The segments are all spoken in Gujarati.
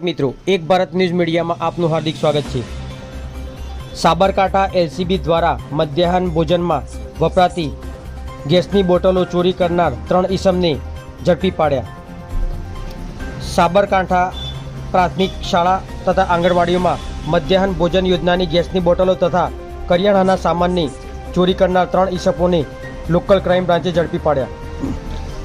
મિત્રો, એક ભારત ન્યૂઝ મીડિયામાં આપનું હાર્દિક સ્વાગત છે. સાબરકાંઠા એલસીબી દ્વારા મધ્યાહન ભોજનમાં વપરાતી ગેસની બોટલો ચોરી કરનાર ત્રણ ઈસમને ઝડપી પાડ્યા. સાબરકાંઠા પ્રાથમિક શાળા તથા આંગણવાડીઓમાં મધ્યાહન ભોજન યોજનાની ગેસની બોટલો તથા કરિયાણાના સામાનની ચોરી કરનાર ત્રણ ઈસપોને લોકલ ક્રાઇમ બ્રાન્ચે ઝડપી પાડ્યા.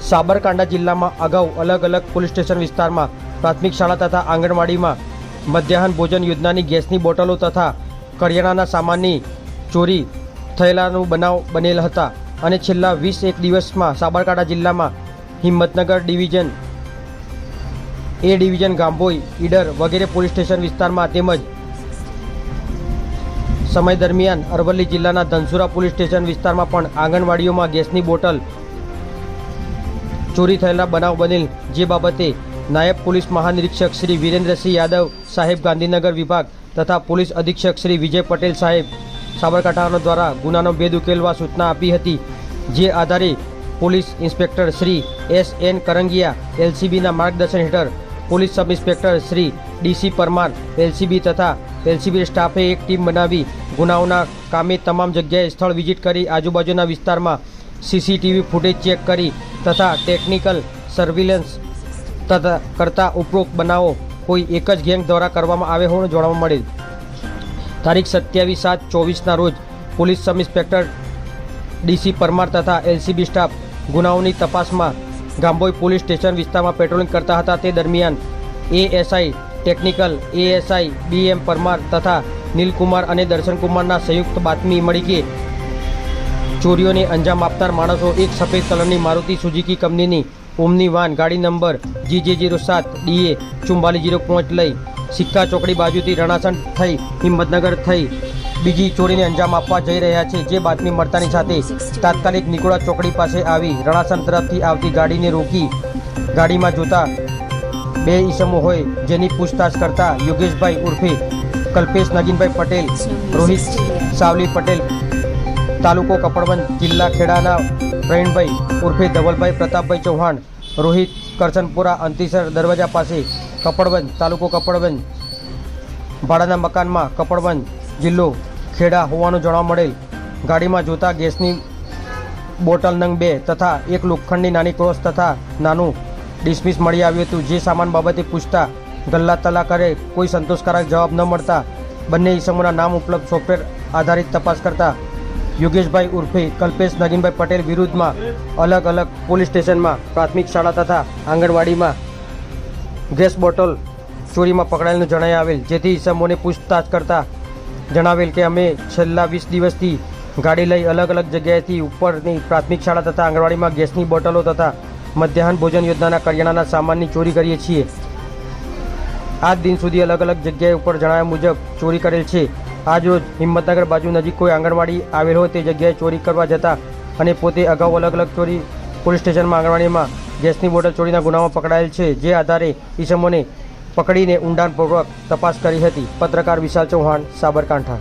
સાબરકાંઠા જિલ્લામાં અગાઉ અલગ અલગ પોલીસ સ્ટેશન વિસ્તારમાં પ્રાથમિક શાળા તથા આંગણવાડીમાં મધ્યાહન ભોજન યોજનાની ગેસની બોટલો તથા કરિયાણાના સામાનની ચોરી થયેલાનું બનાવ બનેલ હતા અને છેલ્લા વીસ એક દિવસમાં સાબરકાંઠા જિલ્લામાં Himmatnagar division, A division, Gambhoi, Idar વગેરે પોલીસ સ્ટેશન વિસ્તારમાં તેમજ સમય દરમિયાન અરવલ્લી જિલ્લાના ધનસુરા પોલીસ સ્ટેશન વિસ્તારમાં પણ આંગણવાડીઓમાં ગેસની બોટલ ચોરી થયેલા બનાવ બનેલ જે બાબતે નાયબ પોલીસ મહાનિરીક્ષક શ્રી વિરેન્દ્રસિંહ યાદવ, સાહેબ ગાંધીનગર વિભાગ તથા પોલીસ અધિક્ષક શ્રી વિજય પટેલ સાહેબ સાબરકાંઠાનો દ્વારા ગુનાનો ભેદ ઉકેલવા સૂચના આપી હતી, જે આધારે police inspector Shri S N Karangiya, એલસીબીના માર્ગદર્શન હેઠળ police sub inspector Shri DC Parmar, LCB તથા એલસીબી સ્ટાફે એક ટીમ બનાવી ગુનાઓના કામે તમામ જગ્યાએ સ્થળ વિઝિટ કરી આજુબાજુના વિસ્તારમાં સીસીટીવી ફૂટેજ ચેક કરી તથા ટેકનિકલ સર્વિલન્સ તથા કરતા ઉપરોક્ત બનાવો. કોઈ એક જ ગેંગ દ્વારા કરવામાં આવે હોવાનું જાણવા મળેલ. તારીખ સત્યાવીસ સાત ચોવીસના રોજ police sub inspector DC Parmar તથા એલસીબી સ્ટાફ ગુનાઓની તપાસમાં ગાંભોઈ પોલીસ સ્ટેશન વિસ્તારમાં પેટ્રોલિંગ કરતા હતા. તે દરમિયાન ASI technical, ASI BM Parmar તથા નીલકુમાર અને દર્શનકુમારના સંયુક્ત બાતમી મળી કે ચોરીઓને અંજામ આપનાર માણસો એક સફેદ કલરની મારુતિ સુઝુકી કંપનીની ઓમની વાન, ગાડી નંબર જી જે જીરો સાત, ડીએ ચુમ્બાલીસ જીરો પાંચ લઈ સિક્કા ચોકડી બાજુથી રણાસણ થઈ, હિંમતનગર થઈ. બીજી ચોરીને અંજામ આપવા જઈ રહ્યા છે. જે બાતમી મળતાની સાથે તાત્કાલિક નિકોળા ચોકડી પાસે આવી રણાસણ તરફથી આવતી ગાડીને રોકી ગાડીમાં જોતા બે ઈસમો હોય જેની પૂછતાછ કરતા યોગેશભાઈ ઉર્ફે કલ્પેશ નગીનભાઈ પટેલ, રોહિત સાવલી પટેલ, તાલુકો કપડવંત જિલ્લા ખેડાના પ્રવીણભાઈ ઉર્ફે ધવલભાઈ પ્રતાપભાઈ ચૌહાણ, રોહિત કરસનપુરા અંતિસર દરવાજા પાસે કપડવંજ તાલુકો કપડવંજ, ભાડાના મકાનમાં કપડવંજ જિલ્લો ખેડા હોવાનું જાણવા મળેલ. ગાડીમાં જોતા ગેસની બોટલ નંગ બે તથા એક લોખંડની નાની ક્રોસ તથા નાનું ડિસમિસ મળી આવ્યું હતું. જે સામાન બાબતે પૂછતા ગલ્લા તલા કરે કોઈ સંતોષકારક જવાબ ન મળતા બંને ઈસમોના નામ ઉપલબ્ધ સોફ્ટવેર આધારિત તપાસ કરતા યોગેશભાઈ ઉર્ફે કલ્પેશ નગીનભાઈ પટેલ વિરુદ્ધમાં અલગ અલગ પોલીસ સ્ટેશનમાં પ્રાથમિક શાળા તથા આંગણવાડીમાં ગેસ બોટલ ચોરીમાં પકડાયેલું જણાઈ આવેલ. જેથી ઈસમોને પૂછતાછ કરતા જણાવેલ કે અમે છેલ્લા વીસ દિવસથી ગાડી લઈ અલગ અલગ જગ્યાએથી ઉપરની પ્રાથમિક શાળા તથા આંગણવાડીમાં ગેસની બોટલો તથા મધ્યાહન ભોજન યોજનાના કરિયાણાના સામાનની ચોરી કરીએ છીએ. આજ દિન સુધી અલગ અલગ જગ્યાએ ઉપર જણાવ્યા મુજબ ચોરી કરેલ છે. આજ રોજ હિંમતનગર બાજુ નજીક કોઈ આંગણવાડી આવેલ હોય તે જગ્યાએ ચોરી કરવા જતા અને પોતે અગાઉ અલગ અલગ ચોરી પોલીસ સ્ટેશનમાં આંગણવાડીમાં ગેસની બોટલ ચોરીના ગુનામાં પકડાયેલ છે, જે આધારે ઈસમોને પકડીને ઊંડાણપૂર્વક તપાસ કરી હતી પત્રકાર વિશાલ ચૌહાણ, સાબરકાંઠા.